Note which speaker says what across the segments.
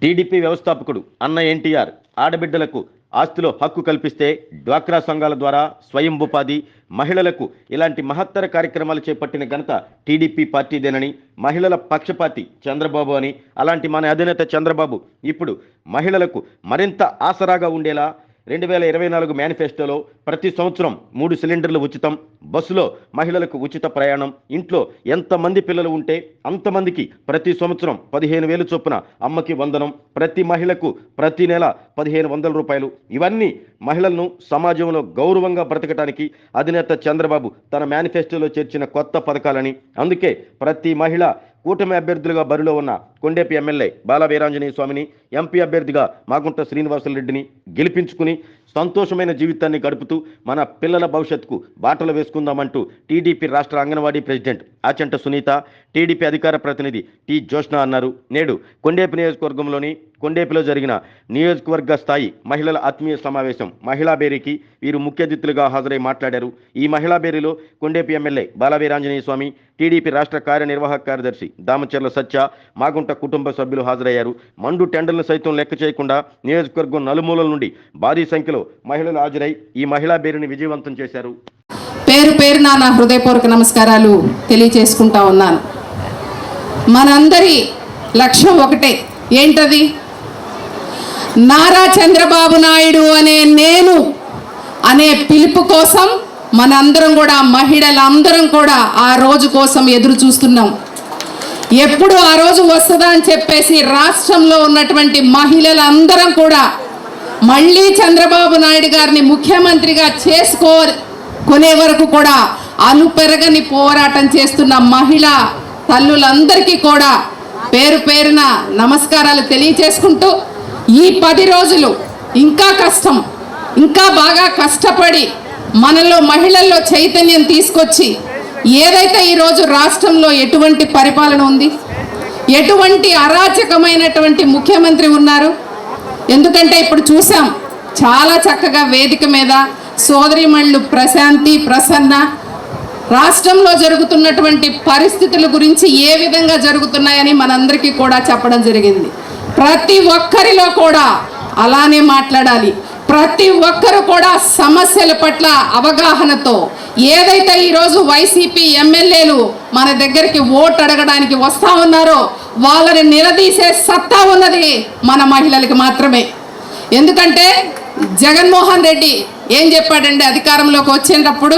Speaker 1: TDP వ్యవస్థాపకుడు అన్న ఎన్టీఆర్ ఆడబిడ్డలకు ఆస్తిలో హక్కు కల్పిస్తే డ్వాక్రా సంఘాల ద్వారా స్వయం ఉపాధి మహిళలకు ఇలాంటి మహత్తర కార్యక్రమాలు చేపట్టిన ఘనత టీడీపీ పార్టీదేనని మహిళల పక్షపాతి చంద్రబాబు అని అలాంటి మన అధినేత చంద్రబాబు ఇప్పుడు మహిళలకు మరింత ఆసరాగా ఉండేలా రెండు వేల ఇరవై నాలుగు మేనిఫెస్టోలో ప్రతి సంవత్సరం మూడు సిలిండర్లు ఉచితం బస్సులో మహిళలకు ఉచిత ప్రయాణం ఇంట్లో ఎంతమంది పిల్లలు ఉంటే అంతమందికి ప్రతి సంవత్సరం పదిహేను వేలు చొప్పున అమ్మకి వందనం ప్రతి మహిళకు ప్రతి నెల పదిహేను వందల రూపాయలు. ఇవన్నీ మహిళలను సమాజంలో గౌరవంగా బ్రతకటానికి అధినేత చంద్రబాబు తన మేనిఫెస్టోలో చేర్చిన కొత్త పథకాలని. అందుకే ప్రతి మహిళ కూటమి అభ్యర్థులుగా బరిలో ఉన్న కొండేపి ఎమ్మెల్యే బాల వీరాంజనేయ స్వామిని ఎంపీ అభ్యర్థిగా మాగుంట శ్రీనివాసరెడ్డిని గెలిపించుకుని సంతోషమైన జీవితాన్ని గడుపుతూ మన పిల్లల భవిష్యత్తుకు బాటలు వేసుకుందామంటూ టీడీపీ రాష్ట్ర అంగన్వాడీ ప్రెసిడెంట్ ఆచంట సునీత టీడీపీ అధికార ప్రతినిధి టి జోష్న అన్నారు. నేడు కొండేపి నియోజకవర్గంలోని కొండేపిలో జరిగిన నియోజకవర్గ స్థాయి మహిళల ఆత్మీయ సమావేశం మహిళా బేరీకి వీరు ముఖ్య అతిథులుగా హాజరై మాట్లాడారు. ఈ మహిళా బేరీలో కొండేపి ఎమ్మెల్యే బాలవీరాంజనేయ స్వామి టీడీపీ రాష్ట్ర కార్యనిర్వాహక కార్యదర్శి దామచర్ల సత్య మాగుంట కుటుంబ సభ్యులు హాజరయ్యారు. మండు టెండర్లు సైతం లెక్క చేయకుండా నియోజకవర్గం నలుమూలల నుండి భారీ సంఖ్యలో మహిళలు హాజరై ఈ మహిళా బేరీని విజయవంతం చేశారు.
Speaker 2: పేరు పేరున నా హృదయపూర్వక నమస్కారాలు తెలియచేసుకుంటా ఉన్నాను. మనందరి లక్ష్యం ఒకటే. ఏంటది? నారా చంద్రబాబు నాయుడు అనే నేను అనే పిలుపు కోసం మనందరం కూడా మహిళలందరం కూడా ఆ రోజు కోసం ఎదురు చూస్తున్నాం ఎప్పుడు ఆ రోజు వస్తుందా అని చెప్పేసి రాష్ట్రంలో ఉన్నటువంటి మహిళలందరం కూడా మళ్ళీ చంద్రబాబు నాయుడు గారిని ముఖ్యమంత్రిగా చేసుకో కొనే వరకు కూడా అలుపెరగని పోరాటం చేస్తున్న మహిళ తల్లులందరికీ కూడా పేరు పేరున నమస్కారాలు తెలియచేసుకుంటూ ఈ పది రోజులు ఇంకా కష్టం ఇంకా బాగా కష్టపడి మనలో మహిళల్లో చైతన్యం తీసుకొచ్చి ఏదైతే ఈరోజు రాష్ట్రంలో ఎటువంటి పరిపాలన ఉంది? ఎటువంటి అరాచకమైనటువంటి ముఖ్యమంత్రి ఉన్నారు? ఎందుకంటే ఇప్పుడు చూసాం చాలా చక్కగా వేదిక మీద సోదరిమణులు ప్రశాంతి ప్రసన్న రాష్ట్రంలో జరుగుతున్నటువంటి పరిస్థితుల గురించి ఏ విధంగా జరుగుతున్నాయని మనందరికీ కూడా చెప్పడం జరిగింది. ప్రతి ఒక్కరిలో కూడా అలానే మాట్లాడాలి. ప్రతి ఒక్కరు కూడా సమస్యల పట్ల అవగాహనతో ఏదైతే ఈరోజు వైసీపీ ఎమ్మెల్యేలు మన దగ్గరికి ఓటు అడగడానికి వస్తూ ఉన్నారో వాళ్ళని నిలదీసే సత్తా ఉన్నది మన మహిళలకి మాత్రమే. ఎందుకంటే జగన్మోహన్ రెడ్డి ఏం చెప్పాడండి అధికారంలోకి వచ్చినప్పుడు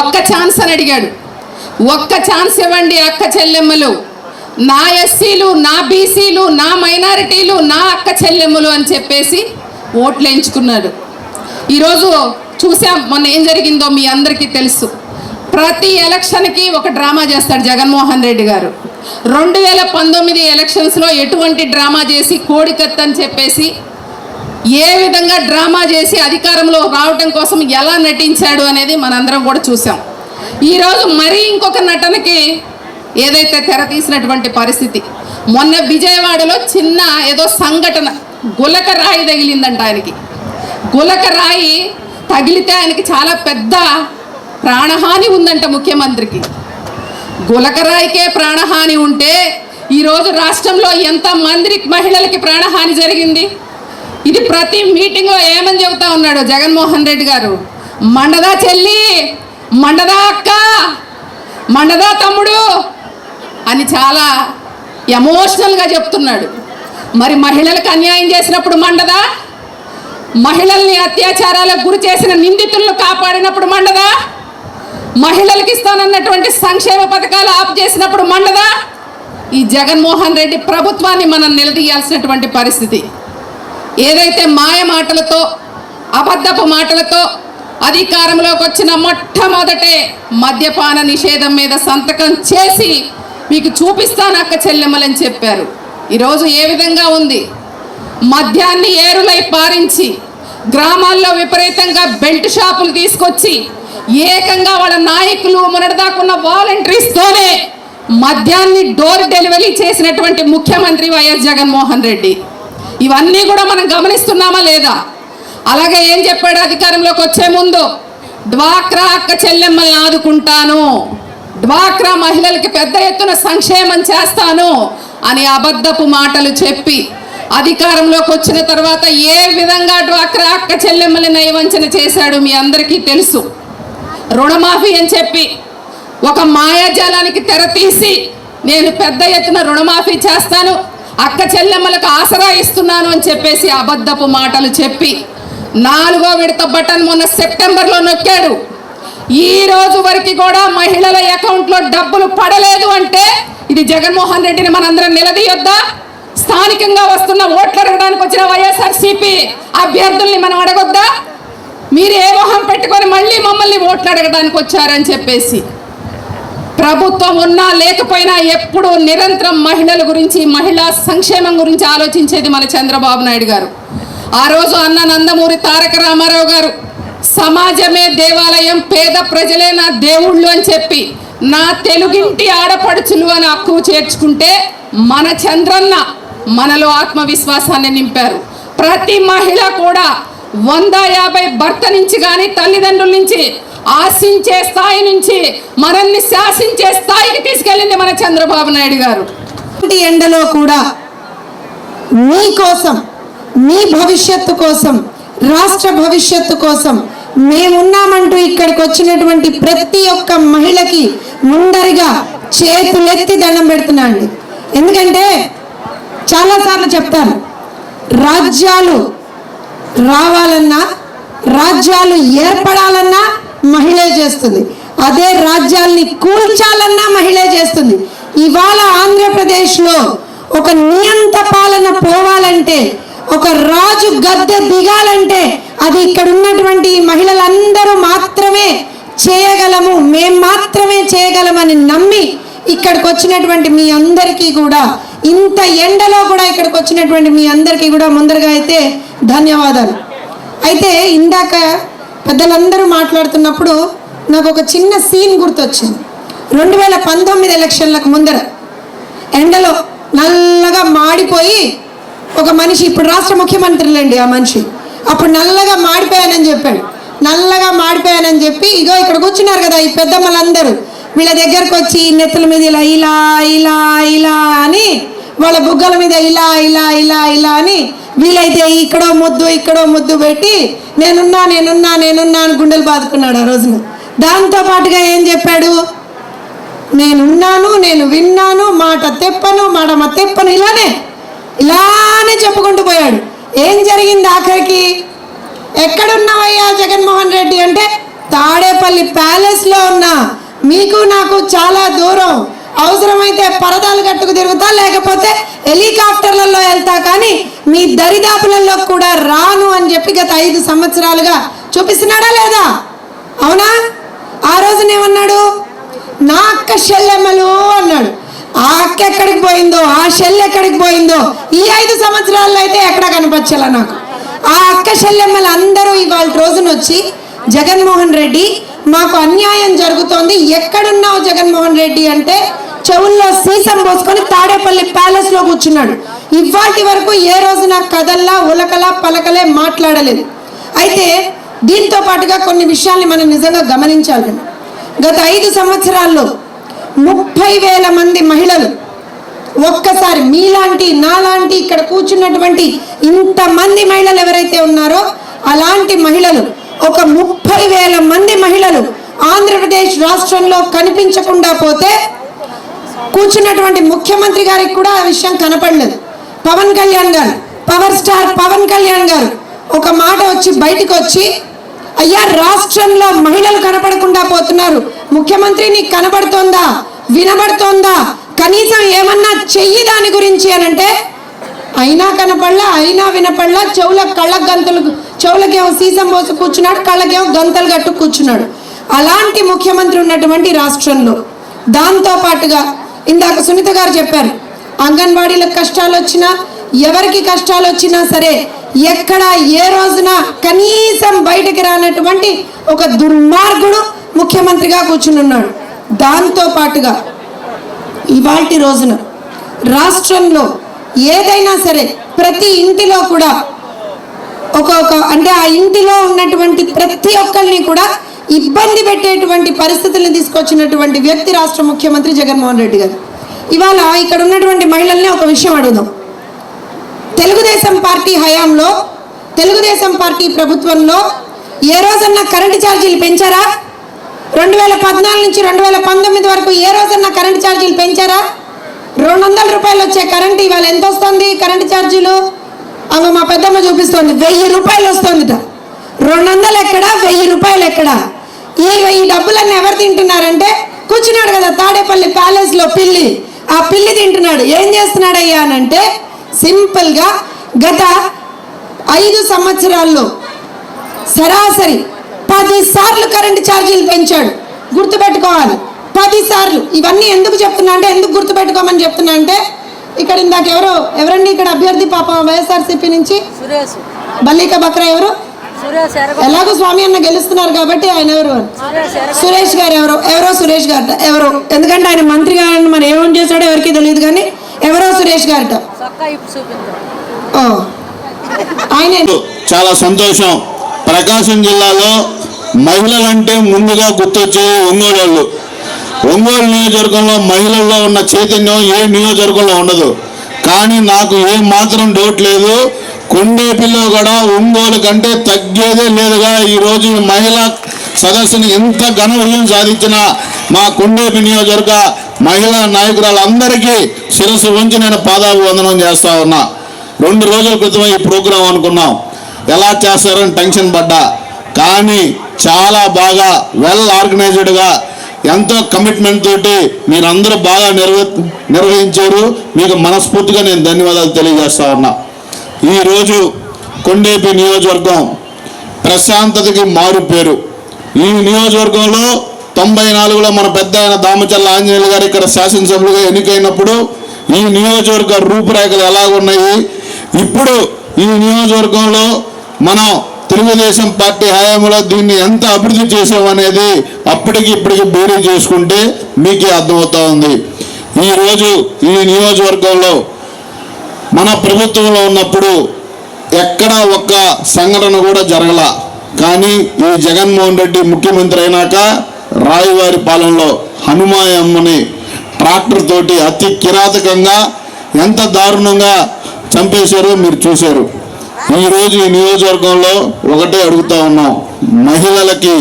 Speaker 2: ఒక్క ఛాన్స్ అని అడిగాడు. ఒక్క ఛాన్స్ ఇవ్వండి అక్క చెల్లెమ్మలు. నా ఎస్సీలు నా బీసీలు నా మైనారిటీలు నా అక్క చెల్లెమ్మలు అని చెప్పేసి ఓట్లు ఎంచుకున్నారు ఈరోజు చూసాం మొన్న ఏం జరిగిందో మీ అందరికీ తెలుసు. ప్రతి ఎలక్షన్కి ఒక డ్రామా చేస్తాడు జగన్మోహన్ రెడ్డి గారు. రెండు వేల పంతొమ్మిది ఎలక్షన్స్లో ఎటువంటి డ్రామా చేసి కోడికత్ అని చెప్పేసి ఏ విధంగా డ్రామా చేసి అధికారంలో రావటం కోసం ఎలా నటించాడు అనేది మనందరం కూడా చూసాం ఈరోజు మరీ ఇంకొక నటనకి ఏదైతే తెర తీసినటువంటి పరిస్థితి మొన్న విజయవాడలో చిన్న ఏదో సంఘటన గులక రాయి తగిలిందంట ఆయనకి. గులక రాయి తగిలితే ఆయనకి చాలా పెద్ద ప్రాణహాని ఉందంట ముఖ్యమంత్రికి. గులకరాయికే ప్రాణహాని ఉంటే ఈరోజు రాష్ట్రంలో ఎంత మంది మహిళలకి ప్రాణహాని జరిగింది? ఇది ప్రతి మీటింగ్లో ఏమని చెబుతా ఉన్నాడు జగన్మోహన్ రెడ్డి గారు? మండదా చెల్లి మండదా అక్క మండదా తమ్ముడు అని చాలా ఎమోషనల్గా చెప్తున్నాడు. మరి మహిళలకు అన్యాయం చేసినప్పుడు మండదా? మహిళల్ని అత్యాచారాలకు గురి చేసిన నిందితులను కాపాడినప్పుడు మండదా? మహిళలకు ఇస్తానన్నటువంటి సంక్షేమ పథకాలు ఆపు చేసినప్పుడు మండదా? ఈ జగన్మోహన్ రెడ్డి ప్రభుత్వాన్ని మనం నిలదీయాల్సినటువంటి పరిస్థితి. ఏదైతే మాయ మాటలతో అబద్ధపు మాటలతో అధికారంలోకి వచ్చిన మొట్టమొదటే మద్యపాన నిషేధం మీద సంతకం చేసి మీకు చూపిస్తాను అక్క చెల్లెమ్మలని చెప్పారు. ఈరోజు ఏ విధంగా ఉంది? మద్యాన్ని ఏరులై పారించి గ్రామాల్లో విపరీతంగా బెల్ట్ షాపులు తీసుకొచ్చి ఏకంగా వాళ్ళ నాయకులు మొన్నటిదాకున్న వాలంటీర్స్తోనే మద్యాన్ని డోర్ డెలివరీ చేసినటువంటి ముఖ్యమంత్రి వైఎస్ జగన్మోహన్ రెడ్డి. ఇవన్నీ కూడా మనం గమనిస్తున్నామా లేదా? అలాగే ఏం చెప్పాడు అధికారంలోకి వచ్చే ముందు? డ్వాక్రా అక్క చెల్లెమ్మల్ని ఆదుకుంటాను. డ్వాక్రా మహిళలకి పెద్ద ఎత్తున సంక్షేమం చేస్తాను అని అబద్ధపు మాటలు చెప్పి అధికారంలోకి వచ్చిన తర్వాత ఏ విధంగా డ్వాక్రా అక్క చెల్లెమ్మని నయవంచన చేశాడు మీ అందరికీ తెలుసు. రుణమాఫీ అని చెప్పి ఒక మాయాజాలానికి తెర తీసి నేను పెద్ద ఎత్తున రుణమాఫీ చేస్తాను అక్క చెల్లెమ్మలకు ఆసరా ఇస్తున్నాను అని చెప్పేసి అబద్ధపు మాటలు చెప్పి నాలుగో విడత బటన్ మొన్న సెప్టెంబర్లో నొక్కాడు. ఈ రోజు వరకు కూడా మహిళల అకౌంట్లో డబ్బులు పడలేదు అంటే ఇది జగన్మోహన్ రెడ్డిని మనందరం నిలదీయొద్దా? స్థానికంగా వస్తున్న ఓట్లు అడగడానికి వచ్చిన వైఎస్ఆర్సీపీ అభ్యర్థుల్ని మనం అడగొద్దా? మీరు ఏ మొహం పెట్టుకొని మళ్ళీ మమ్మల్ని ఓట్లు అడగడానికి వచ్చారని చెప్పేసి. ప్రభుత్వం ఉన్నా లేకపోయినా ఎప్పుడు నిరంతరం మహిళల గురించి మహిళా సంక్షేమం గురించి ఆలోచించేది మన చంద్రబాబు నాయుడు గారు. ఆ రోజు అన్న నందమూరి తారక రామారావు గారు. సమాజమే దేవాలయం పేద ప్రజలే నా దేవుళ్ళు అని చెప్పి నా తెలుగింటి ఆడపడుచులు అని హక్కు చేర్చుకుంటే మన చంద్రన్న మనలో ఆత్మవిశ్వాసాన్ని నింపారు. ప్రతి మహిళ కూడా వంద యాభై భర్త నుంచి కానీ తల్లిదండ్రుల నుంచి ఆశించే స్థాయి నుంచి మనల్ని శాసించే స్థాయికి తీసుకెళ్ళింది మన చంద్రబాబు నాయుడు గారు.
Speaker 3: ఎండలో కూడా మీ కోసం మీ భవిష్యత్తు కోసం రాష్ట్ర భవిష్యత్తు కోసం మేమున్నామంటూ ఇక్కడికి వచ్చినటువంటి ప్రతి ఒక్క మహిళకి ముందరిగా చేతులెత్తి దండం పెడుతున్నా అండి. ఎందుకంటే చాలాసార్లు చెప్తాను రాజ్యాలు రావాలన్నా రాజ్యాలు ఏర్పడాలన్నా మహిళే చేస్తుంది. అదే రాజ్యాల్ని కూల్చాలన్నా మహిళే చేస్తుంది. ఇవాళ ఆంధ్రప్రదేశ్లో ఒక నియంత పాలన పోవాలంటే ఒక రాజు గద్దె దిగాలంటే అది ఇక్కడ ఉన్నటువంటి మహిళలందరూ మాత్రమే చేయగలము. మేం మాత్రమే చేయగలమని నమ్మి ఇక్కడికి వచ్చినటువంటి మీ అందరికీ కూడా ఇంత ఎండలో కూడా ఇక్కడికి వచ్చినటువంటి మీ అందరికీ కూడా ముందరగా అయితే ధన్యవాదాలు. అయితే ఇందాక పెద్దలందరూ మాట్లాడుతున్నప్పుడు నాకు ఒక చిన్న సీన్ గుర్తొచ్చింది. రెండు వేల పంతొమ్మిది ఎలక్షన్లకు ముందర ఎండలో నల్లగా మాడిపోయి ఒక మనిషి ఇప్పుడు రాష్ట్ర ముఖ్యమంత్రులండి ఆ మనిషి. అప్పుడు నల్లగా మాడిపోయానని చెప్పాడు. నల్లగా మాడిపోయానని చెప్పి ఇగో ఇక్కడ కూర్చున్నారు కదా ఈ పెద్దమ్మలందరూ. వీళ్ళ దగ్గరకు వచ్చి నెత్తుల మీద ఇలా ఇలా ఇలా ఇలా అని వాళ్ళ బుగ్గల మీద ఇలా ఇలా ఇలా ఇలా అని వీలైతే ఇక్కడో ముద్దు ఇక్కడో ముద్దు పెట్టి నేనున్నా నేనున్నా నేనున్నా అని గుండెలు బాదుకున్నాడు ఆ రోజున. దాంతో పాటుగా ఏం చెప్పాడు? నేనున్నాను నేను విన్నాను మాట తెప్పను మాడమ తెప్పను ఇలానే. ఇలానే చెప్పుకుంటూ పోయాడు. ఏం జరిగింది ఆఖరికి? ఎక్కడున్నావయ్యా జగన్మోహన్ రెడ్డి అంటే? తాడేపల్లి ప్యాలెస్లో ఉన్నా. మీకు నాకు చాలా దూరం. అవసరమైతే పరదాలు కట్టుకు తిరుగుతా లేకపోతే హెలికాప్టర్లలో వెళ్తా కానీ మీ దరిదాపులలో కూడా రాను అని చెప్పి గత ఐదు సంవత్సరాలుగా చూపిస్తున్నాడా లేదా? అవునా? ఆ రోజునేమన్నాడు నా అక్క షెల్లెమ్మలు అన్నాడు. ఆ అక్క ఎక్కడికి పోయిందో ఆ షెల్ ఎక్కడికి పోయిందో ఈ ఐదు సంవత్సరాల్లో అయితే ఎక్కడ కనిపించాల నాకు. ఆ అక్క షెల్లెమ్మలు అందరూ ఇవాళ రోజున వచ్చి జగన్మోహన్ రెడ్డి మాకు అన్యాయం జరుగుతోంది. ఎక్కడున్నావు జగన్మోహన్ రెడ్డి? అంటే చెవుల్లో సీసం పోసుకొని తాడేపల్లి ప్యాలెస్లో కూర్చున్నాడు. ఇవాటి వరకు ఏ రోజున కథల్లా ఉలకలా పలకలే మాట్లాడలేదు. అయితే దీంతో పాటుగా కొన్ని విషయాల్ని మనం నిజంగా గమనించాలి. గత ఐదు సంవత్సరాల్లో ముప్పై వేల మంది మహిళలు ఒక్కసారి మీలాంటి నాలాంటి ఇక్కడ కూర్చున్నటువంటి ఇంతమంది మహిళలు ఎవరైతే ఉన్నారో అలాంటి మహిళలు ఒక ముప్పై వేల మంది మహిళలు ఆంధ్రప్రదేశ్ రాష్ట్రంలో కనిపించకుండా పోతే కూర్చున్నటువంటి ముఖ్యమంత్రి గారికి కూడా ఆ విషయం కనపడలేదు. పవన్ కళ్యాణ్ గారు పవర్ స్టార్ పవన్ కళ్యాణ్ గారు ఒక మాట వచ్చి బయటికి వచ్చి అయ్యా రాష్ట్రంలో మహిళలు కనపడకుండా పోతున్నారు. ముఖ్యమంత్రి నీకు కనబడుతోందా? వినబడుతోందా? కనీసం ఏమన్నా చెయ్యి దాని గురించి అని అంటే అయినా కనపడలా అయినా వినపడలా చెవుల కళ్ళ గంతలు చెవులకేమో సీసం పోసి కూర్చున్నాడు కళ్ళకేమో గంతలు కట్టు కూర్చున్నాడు. అలాంటి ముఖ్యమంత్రి ఉన్నటువంటి రాష్ట్రంలో దాంతో పాటుగా ఇందాక సునీత గారు చెప్పారు అంగన్వాడీలకు కష్టాలు వచ్చినా ఎవరికి కష్టాలు వచ్చినా సరే ఎక్కడ ఏ రోజున కనీసం బయటకి రానటువంటి ఒక దుర్మార్గుడు ముఖ్యమంత్రిగా కూర్చుని ఉన్నాడు. దాంతో పాటుగా ఇవాటి రోజున రాష్ట్రంలో ఏదైనా సరే ప్రతి ఇంటిలో కూడా ఒక అంటే ఆ ఇంటిలో ఉన్నటువంటి ప్రతి ఒక్కరిని కూడా ఇబ్బంది పెట్టేటువంటి పరిస్థితులను తీసుకొచ్చినటువంటి వ్యక్తి రాష్ట్ర ముఖ్యమంత్రి జగన్మోహన్ రెడ్డి గారు. ఇవాళ ఇక్కడ ఉన్నటువంటి మహిళల్ని ఒక విషయం అడుగుదాం. తెలుగుదేశం పార్టీ హయాంలో తెలుగుదేశం పార్టీ ప్రభుత్వంలో ఏ రోజన్నా కరెంటు ఛార్జీలు పెంచారా? రెండు వేల పద్నాలుగు నుంచి రెండు వేల పంతొమ్మిది వరకు ఏ రోజన్నా కరెంటు ఛార్జీలు పెంచారా? రెండు వందల రూపాయలు వచ్చే కరెంటు ఇవాళ ఎంత వస్తుంది కరెంటు ఛార్జీలు? అవి మా పెద్దమ్మ చూపిస్తోంది వెయ్యి రూపాయలు వస్తుందిట. రెండు వందలు ఎక్కడ? వెయ్యి రూపాయలు ఎక్కడ? ఈ ఈ డబ్బులన్నీ ఎవరు తింటున్నారంటే కూర్చున్నాడు కదా తాడేపల్లి ప్యాలెస్లో పిల్లి. ఆ పిల్లి తింటున్నాడు. ఏం చేస్తున్నాడయ్యా అనంటే సింపుల్గా గత ఐదు సంవత్సరాల్లో సరాసరి పది సార్లు కరెంటు ఛార్జీలు పెంచాడు. గుర్తుపెట్టుకోవాలి. పది సార్లు. ఇవన్నీ ఎందుకు చెప్తున్నా అంటే ఎందుకు గుర్తుపెట్టుకోమని చెప్తున్నా అంటే ఇక్కడ ఇందాక ఎవరో ఎవరండి ఇక్కడ అభ్యర్థి పాప వైఎస్ఆర్సీపీ నుంచి? బల్లిక బక్రా ఎవరు? ఎలాగో స్వామి అన్న గెలుస్తున్నారు కాబట్టి ఆయన ఎవరు.
Speaker 4: సురేష్
Speaker 3: గారు ఎవరో? ఎవరో సురేష్ గారట ఎవరో? ఎందుకంటే ఆయన మంత్రి గారిని మరి ఏమని చేశాడో ఎవరికి తెలియదు కానీ ఎవరో సురేష్ గారట ఆయన
Speaker 5: చాలా సంతోషం. ప్రకాశం జిల్లాలో మహిళలంటే ముందుగా గుర్తొచ్చే ఒంగోలు వాళ్ళు. ఒంగోలు నియోజకవర్గంలో మహిళల్లో ఉన్న చైతన్యం ఏ నియోజకవర్గంలో ఉండదు. కానీ నాకు ఏం మాత్రం డౌట్ లేదు. కొండేపిలో కూడా ఒంగోలు కంటే తగ్గేదే లేదుగా. ఈరోజు మహిళా సదస్సుని ఎంత ఘన విజయం సాధించిన మా కొండేపి నియోజకవర్గ మహిళా నాయకురాలందరికీ శిరస్సు ఉంచి నేను పాదాభివందనం చేస్తా ఉన్నా. రెండు రోజుల క్రితం ఈ ప్రోగ్రాం అనుకున్నాం. ఎలా చేస్తారని టెన్షన్ పడ్డా. కానీ చాలా బాగా వెల్ ఆర్గనైజ్డ్గా ఎంతో కమిట్మెంట్ తోటి మీరందరూ బాగా నిర్వ నిర్వహించారు. మీకు మనస్ఫూర్తిగా నేను ధన్యవాదాలు తెలియజేస్తా ఉన్నా. ఈరోజు కొండేపి నియోజకవర్గం ప్రశాంతతకి మారు పేరు. ఈ నియోజకవర్గంలో తొంభై నాలుగులో మన పెద్ద ఆయన దామచల్ల ఆంజనేయులు గారు ఇక్కడ శాసనసభ్యులుగా ఎన్నికైనప్పుడు ఈ నియోజకవర్గ రూపురేఖలు ఎలాగున్నాయి? ఇప్పుడు ఈ నియోజకవర్గంలో మనం తెలుగుదేశం పార్టీ హయాంలో దీన్ని ఎంత అభివృద్ధి చేసామనేది అప్పటికి ఇప్పటికి బేరీ చేసుకుంటే మీకే అర్థమవుతా ఉంది. ఈరోజు ఈ నియోజకవర్గంలో మన ప్రభుత్వంలో ఉన్నప్పుడు ఎక్కడ ఒక్క సంఘటన కూడా జరగల. కానీ ఈ జగన్మోహన్ రెడ్డి ముఖ్యమంత్రి అయినాక రాయవారి పాలనలో హనుమాయమ్మని ట్రాక్టర్ తోటి అతి కిరాతకంగా ఎంత దారుణంగా చంపేశారో మీరు చూశారు. ఈరోజు ఈ నియోజకవర్గంలో ఒకటే అడుగుతా ఉన్నాం. మహిళలకి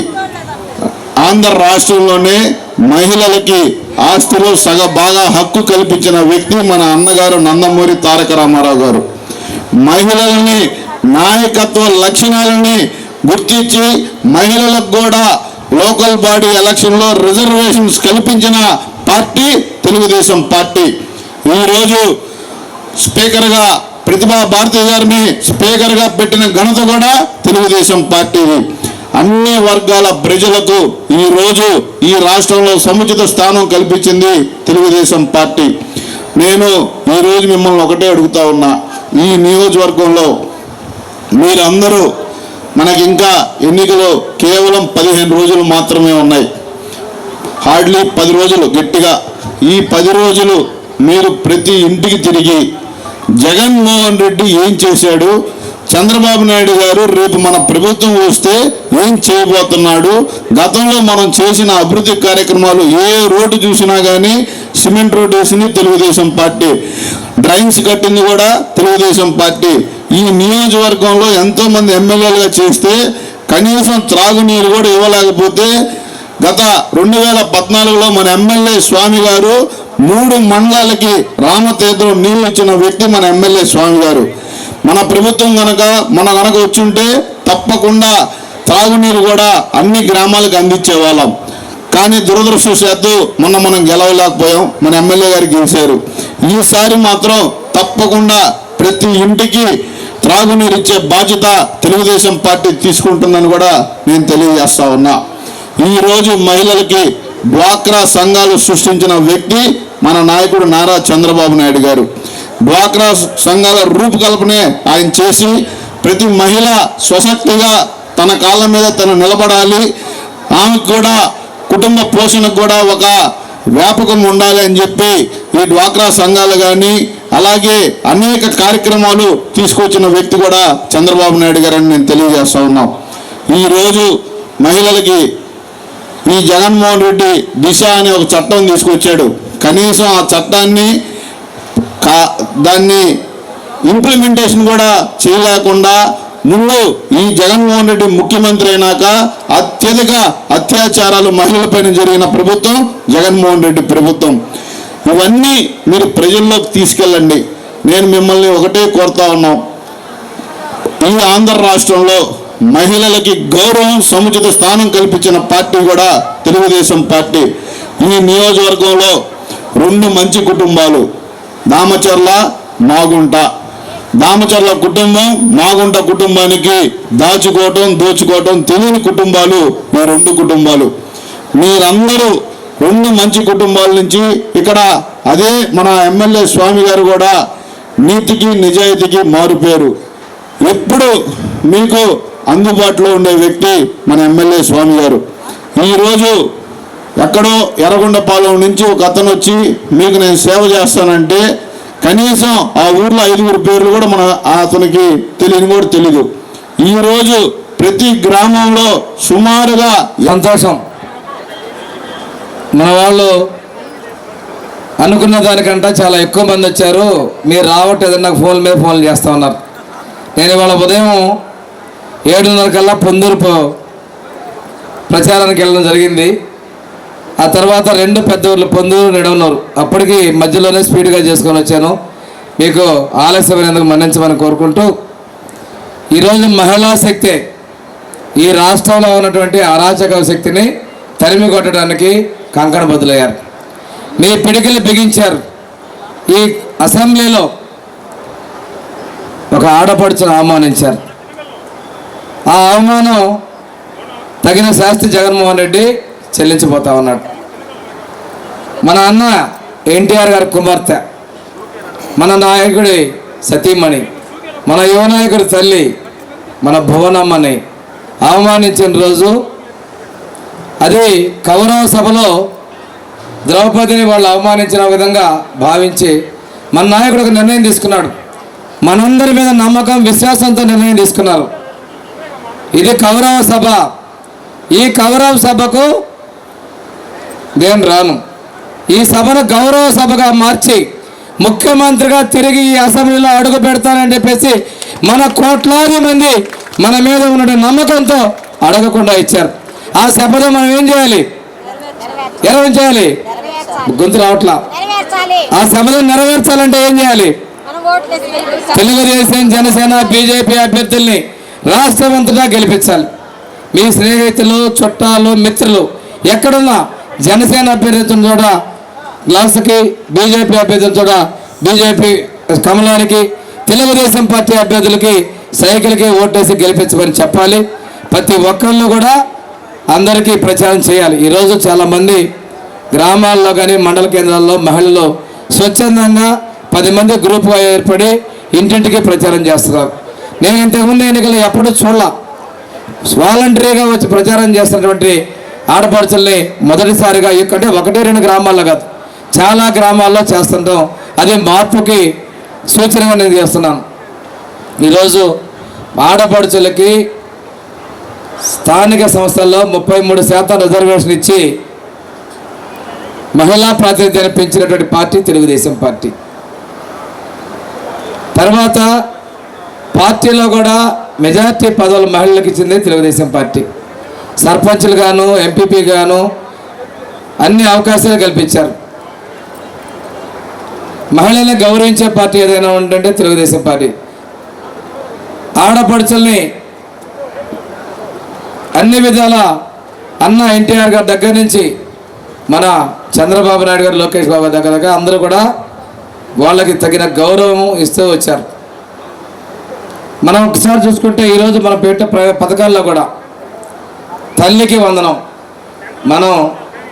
Speaker 5: ఆంధ్ర రాష్ట్రంలోనే మహిళలకి ఆస్తిలో సగ బాగా హక్కు కల్పించిన వ్యక్తి మన అన్నగారు నందమూరి తారక రామారావు గారు. మహిళలని నాయకత్వ లక్షణాలని గుర్తించి మహిళలకు కూడా లోకల్ బాడీ ఎలక్షన్లో రిజర్వేషన్స్ కల్పించిన పార్టీ తెలుగుదేశం పార్టీ. ఈరోజు స్పీకర్గా ప్రతిభా భారతి గారిని స్పీకర్గా పెట్టిన ఘనత కూడా తెలుగుదేశం పార్టీది. అన్ని వర్గాల ప్రజలకు ఈ రోజు ఈ రాష్ట్రంలో సముచిత స్థానం కల్పించింది తెలుగుదేశం పార్టీ. నేను ఈ రోజు మిమ్మల్ని ఒకటే అడుగుతా ఉన్నా. ఈ నియోజకవర్గంలో మీరందరూ మనకి ఇంకా ఎన్నికలు కేవలం పదిహేను రోజులు మాత్రమే ఉన్నాయి. హార్డ్లీ పది రోజులు గట్టిగా. ఈ పది రోజులు మీరు ప్రతి ఇంటికి తిరిగి జగన్మోహన్ రెడ్డి ఏం చేశాడు? చంద్రబాబు నాయుడు గారు రేపు మన ప్రభుత్వం వస్తే ఏం చేయబోతున్నాడు? గతంలో మనం చేసిన అభివృద్ధి కార్యక్రమాలు ఏ రోడ్డు చూసినా కానీ సిమెంట్ రోడ్ వేసింది తెలుగుదేశం పార్టీ. డ్రైన్స్ కట్టింది కూడా తెలుగుదేశం పార్టీ. ఈ నియోజకవర్గంలో ఎంతో మంది ఎమ్మెల్యేలుగా చేస్తే కనీసం త్రాగునీరు కూడా ఇవ్వలేకపోతే గత రెండు వేల పద్నాలుగులో మన ఎమ్మెల్యే స్వామి గారు మూడు మండలాలకి రామతీర్థం నీళ్ళు ఇచ్చిన వ్యక్తి మన ఎమ్మెల్యే స్వామి గారు. మన ప్రభుత్వం కనుక మన కనుక వచ్చుంటే తప్పకుండా త్రాగునీరు కూడా అన్ని గ్రామాలకు అందించే వాళ్ళం. కానీ దురదృష్టవశాత్తు మొన్న మనం గెలవలేకపోయాం. మన ఎమ్మెల్యే గారు గెలిచారు. ఈసారి మాత్రం తప్పకుండా ప్రతి ఇంటికి త్రాగునీరు ఇచ్చే బాధ్యత తెలుగుదేశం పార్టీ తీసుకుంటుందని కూడా నేను తెలియజేస్తా ఉన్నా. ఈ రోజు మహిళలకి డ్వాక్రా సంఘాలు సృష్టించిన వ్యక్తి మన నాయకుడు నారా చంద్రబాబు నాయుడు గారు. డ్వాక్రా సంఘాల రూపకల్పనే ఆయన చేసి ప్రతి మహిళ స్వశక్తిగా తన కాళ్ళ మీద తను నిలబడాలి. ఆమెకు కూడా కుటుంబ పోషణకు కూడా ఒక వ్యాపకం ఉండాలి అని చెప్పి ఈ డ్వాక్రా సంఘాలు కానీ అలాగే అనేక కార్యక్రమాలు తీసుకొచ్చిన వ్యక్తి కూడా చంద్రబాబు నాయుడు గారని నేను తెలియజేస్తా ఉన్నాం. ఈరోజు మహిళలకి ఈ జగన్మోహన్ రెడ్డి దిశ అనే ఒక చట్టం తీసుకొచ్చాడు. కనీసం ఆ చట్టాన్ని కా దాన్ని ఇంప్లిమెంటేషన్ కూడా చేయలేకుండా ముందు ఈ జగన్మోహన్ రెడ్డి ముఖ్యమంత్రి అయినాక అత్యధిక అత్యాచారాలు మహిళలపైన జరిగిన ప్రభుత్వం జగన్మోహన్ రెడ్డి ప్రభుత్వం. ఇవన్నీ మీరు ప్రజల్లోకి తీసుకెళ్ళండి. నేను మిమ్మల్ని ఒకటే కోరుతా ఉన్నాం. ఈ ఆంధ్ర రాష్ట్రంలో మహిళలకి గౌరవం సముచిత స్థానం కల్పించిన పార్టీ కూడా తెలుగుదేశం పార్టీ. ఈ నియోజకవర్గంలో రెండు మంచి కుటుంబాలు దామచర్ల మాగుంట. దామచర్ల కుటుంబం మాగుంట కుటుంబానికి దాచుకోవటం దోచుకోవటం తెలియని కుటుంబాలు ఈ రెండు కుటుంబాలు. మీరందరూ రెండు మంచి కుటుంబాల నుంచి ఇక్కడ అదే మన ఎమ్మెల్యే స్వామి గారు కూడా నీతికి నిజాయితీకి మారుపేరు. ఎప్పుడు మీకు అందుబాటులో ఉండే వ్యక్తి మన ఎమ్మెల్యే స్వామి గారు. ఈరోజు ఎక్కడో ఎర్రగొండపాలెం నుంచి ఒక అతను వచ్చి మీకు నేను సేవ చేస్తానంటే కనీసం ఆ ఊర్లో ఐదుగురు పేర్లు కూడా మన అతనికి తెలియని కూడా తెలీదు. ఈరోజు ప్రతి గ్రామంలో సుమారుగా
Speaker 6: సంతోషం. మన వాళ్ళు అనుకున్న దానికంటే చాలా ఎక్కువ మంది వచ్చారు. మీరు రావట్లేదు నాకు ఫోన్ మీద ఫోన్ చేస్తూ ఉన్నారు. నేను ఇవాళ ఉదయం ఏడున్నర కల్లా పొందూరుపు ప్రచారానికి వెళ్ళడం జరిగింది. ఆ తర్వాత రెండు పెద్ద ఊర్లు పొందూరు నిడవనూరు. అప్పటికి మధ్యలోనే స్పీడ్గా చేసుకొని వచ్చాను. మీకు ఆలస్యమైనందుకు మన్నించమని కోరుకుంటూ ఈరోజు మహిళా శక్తే ఈ రాష్ట్రంలో ఉన్నటువంటి అరాచక శక్తిని తరిమి కొట్టడానికి కంకణ బదులయ్యారు. మీ పిడికిలు బిగించారు. ఈ అసెంబ్లీలో ఒక ఆడపడుచును అవమానించారు ఆ అవమానం తగిన శాస్త్రి జగన్మోహన్ రెడ్డి చెల్లించిపోతా ఉన్నాడు. మన అన్న ఎన్టీఆర్ గారి కుమార్తె మన నాయకుడి సతీమణి మన యువనాయకుడి తల్లి మన భువనమ్మని అవమానించిన రోజు అది కౌరవ సభలో ద్రౌపదిని వాళ్ళు అవమానించిన విధంగా భావించి మన నాయకుడు ఒక నిర్ణయం తీసుకున్నాడు. మనందరి మీద నమ్మకం విశ్వాసంతో నిర్ణయం తీసుకున్నారు. ఇది కౌరవ సభ. ఈ కౌరవ సభకు నేను రాను. ఈ సభను గౌరవ సభగా మార్చి ముఖ్యమంత్రిగా తిరిగి ఈ అసెంబ్లీలో అడుగు పెడతానని చెప్పేసి మన కోట్లాది మంది మన మీద ఉన్న నమ్మకంతో అడగకుండా ఇచ్చారు. ఆ సభలో మనం ఏం చేయాలి? ఎలా చేయాలి గొంతు రావట్లా? ఆ సభలో నెరవేర్చాలంటే ఏం చేయాలి. తెలుగుదేశం జనసేన బీజేపీ అభ్యర్థుల్ని రాష్ట్రమంతటా గెలిపించాలి. మీ స్నేహితులు చుట్టాలు మిత్రులు ఎక్కడున్నా జనసేన అభ్యర్థులను చూడ గ్లాసుకి బీజేపీ అభ్యర్థులను చూడ బీజేపీ కమలానికి తెలుగుదేశం పార్టీ అభ్యర్థులకి సైకిల్కి ఓటేసి గెలిపించమని చెప్పాలి. ప్రతి ఒక్కళ్ళు కూడా అందరికీ ప్రచారం చేయాలి. ఈరోజు చాలామంది గ్రామాల్లో కానీ మండల కేంద్రాల్లో మహిళలు స్వచ్ఛందంగా పది మంది గ్రూప్గా ఏర్పడి ఇంటింటికి ప్రచారం చేస్తున్నారు. నేను ఇంతకుముందు ఎన్నికలు ఎప్పుడూ చూడాల. వాలంటరీగా వచ్చి ప్రచారం చేస్తున్నటువంటి ఆడపడుచుల్ని మొదటిసారిగా అంటే ఒకటి రెండు గ్రామాల్లో కాదు చాలా గ్రామాల్లో చేస్తుంటాం. అది మార్పుకి సూచనగా నేను చేస్తున్నాను. ఈరోజు ఆడపడుచులకి స్థానిక సంస్థల్లో ముప్పై మూడు శాతం రిజర్వేషన్ ఇచ్చి మహిళా ప్రాతినిధ్యాన్ని పెంచినటువంటి పార్టీ తెలుగుదేశం పార్టీ. తర్వాత పార్టీలో కూడా మెజార్టీ పదవులు మహిళలకు ఇచ్చింది తెలుగుదేశం పార్టీ. సర్పంచ్లు గాను ఎంపీపీ గాను అన్ని అవకాశాలు కల్పించారు. మహిళల్ని గౌరవించే పార్టీ ఏదైనా ఉంటుంటే తెలుగుదేశం పార్టీ. ఆడపడుచుల్ని అన్ని విధాల అన్న ఎన్టీఆర్ గారి దగ్గర నుంచి మన చంద్రబాబు నాయుడు గారు లోకేష్ బాబు దగ్గర దగ్గర అందరూ కూడా వాళ్ళకి తగిన గౌరవం ఇస్తూ వచ్చారు. మనం ఒకసారి చూసుకుంటే ఈరోజు మనం పెట్టే ప్ర- పథకాల్లో కూడా తల్లికి వందనం. మనం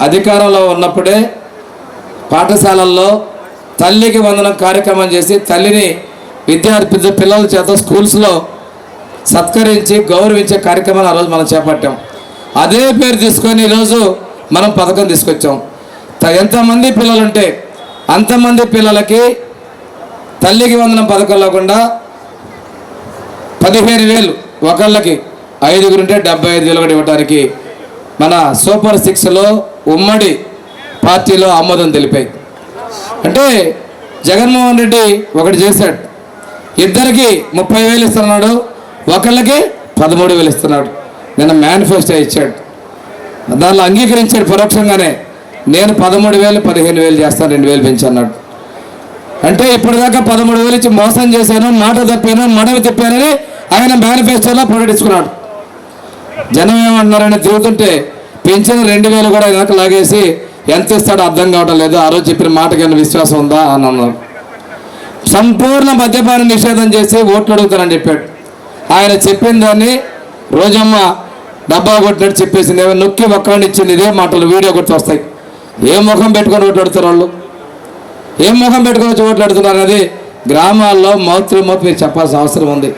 Speaker 6: అధికారంలో ఉన్నప్పుడే పాఠశాలల్లో తల్లికి వందనం కార్యక్రమం చేసి తల్లిని విద్యార్థి పిల్లల చేత స్కూల్స్లో సత్కరించి గౌరవించే కార్యక్రమాన్ని ఆ రోజు మనం చేపట్టాం. అదే పేరు తీసుకొని ఈరోజు మనం పథకం తీసుకొచ్చాం. ఎంతమంది పిల్లలుంటే అంతమంది పిల్లలకి తల్లికి వందనం పథకం లేకుండా పదిహేను వేలు ఒకళ్ళకి ఐదుగురుంటే డెబ్బై ఐదు వేలు కూడా ఇవ్వడానికి మన సూపర్ సిక్స్లో ఉమ్మడి పార్టీలో ఆమోదం తెలిపాయి. అంటే జగన్మోహన్ రెడ్డి ఒకటి చేశాడు. ఇద్దరికి ముప్పై వేలు ఇస్తున్నాడు. ఒకళ్ళకి పదమూడు వేలు ఇస్తున్నాడు. నిన్న మేనిఫెస్టో ఇచ్చాడు. దానిలో అంగీకరించాడు పరోక్షంగానే. నేను పదమూడు వేలు పదిహేను వేలు చేస్తాను రెండు వేలు పెంచన్నాడు అంటే ఇప్పటిదాకా పదమూడు వేలు ఇచ్చి మోసం చేశాను మాట తప్పాను మడవి తిప్పానని ఆయన మేనిఫెస్టోలో ప్రకటించుకున్నాడు. జనం ఏమంటున్నారని తిరుగుతుంటే పెంచిన రెండు వేలు కూడా వెనక లాగేసి ఎంత ఇస్తాడో అర్థం కావటం లేదు. ఆ రోజు చెప్పిన మాటకి ఏమైనా విశ్వాసం ఉందా? అని అన్నారు. సంపూర్ణ మద్యపాన నిషేధం చేసి ఓట్లు అడుగుతారని చెప్పాడు. ఆయన చెప్పిన దాన్ని రోజమ్మ డబ్బా కొట్టినట్టు చెప్పేసింది. ఏమో నొక్కి ఒక్కడిని ఇచ్చింది ఇదే మాటలు వీడియో కొట్టి వస్తాయి. ఏ ముఖం పెట్టుకొని ఓట్లు అడుగుతారు వాళ్ళు? ఏం ముఖం పెట్టుకొని వచ్చి ఓట్లు అడుగుతున్నారు అనేది గ్రామాల్లో మౌత్ టు మౌత్ మీరు చెప్పాల్సిన అవసరం ఉంది.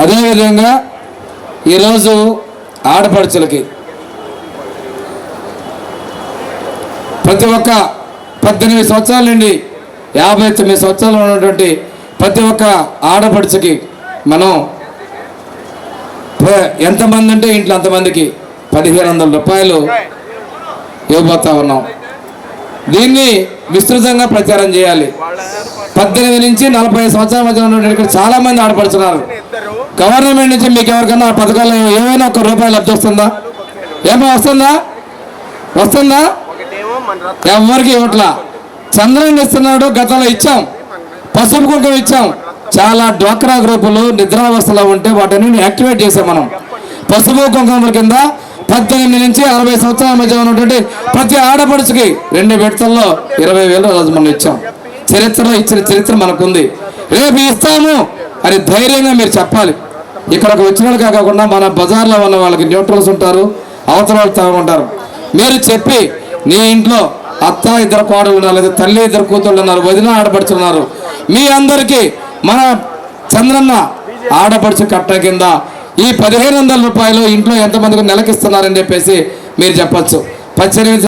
Speaker 6: అదేవిధంగా ఈరోజు ఆడపడుచులకి ప్రతి ఒక్క పద్దెనిమిది సంవత్సరాల నుండి యాభై తొమ్మిది సంవత్సరాలు ఉన్నటువంటి ప్రతి ఒక్క ఆడపడుచుకి మనం ఎంతమంది అంటే ఇంట్లో అంతమందికి పదిహేను వందల రూపాయలు ఇవ్వబోతా ఉన్నాం. దీన్ని విస్తృతంగా ప్రచారం చేయాలి. పద్దెనిమిది నుంచి నలభై సంవత్సరాల మధ్య ఉన్నటువంటి చాలామంది ఆడపడుచున్నారు. ఆడపడుతున్నారు గవర్నమెంట్ నుంచి మీకు ఎవరికైనా పథకాలు ఏమైనా ఒక రూపాయలు లబ్ధి వస్తుందా? ఏమో వస్తుందా? వస్తుందా? ఎవరికి ఇవ్వట్లా? చంద్రన్ ఇస్తున్నాడు గతంలో ఇచ్చాం. పసుపు కుంకుమ ఇచ్చాం. చాలా డ్వాక్రా గ్రూపులు నిద్రావస్థలో ఉంటే వాటిని యాక్టివేట్ చేసాం మనం. పసుపు కుంకుమ కింద పద్దెనిమిది నుంచి అరవై సంవత్సరాల మధ్య ఉన్నటువంటి ప్రతి ఆడపడుచుకి రెండు విడతల్లో ఇరవై వేలు రోజు మనం ఇచ్చాం. చరిత్రలో ఇచ్చిన చరిత్ర మనకుంది. రేపు ఇస్తాము. అని ధైర్యంగా మీరు చెప్పాలి. ఇక్కడికి వచ్చిన వాళ్ళు కాకుండా మన బజార్లో ఉన్న వాళ్ళకి న్యూట్రల్స్ ఉంటారు అవసరాలు తాగుంటారు మీరు చెప్పి నీ ఇంట్లో అత్త ఇద్దరు కోడలు ఉన్నారు లేదా తల్లి ఇద్దరు కూతుళ్ళు ఉన్నారు వదిన ఆడపడుచున్నారు మీ అందరికీ మన చంద్రన్న ఆడపడుచు కట్ట కింద ఈ పదిహేను వందల రూపాయలు ఇంట్లో ఎంతమందికి నెలకిస్తున్నారని చెప్పేసి మీరు చెప్పచ్చు. పద్దెనిమిది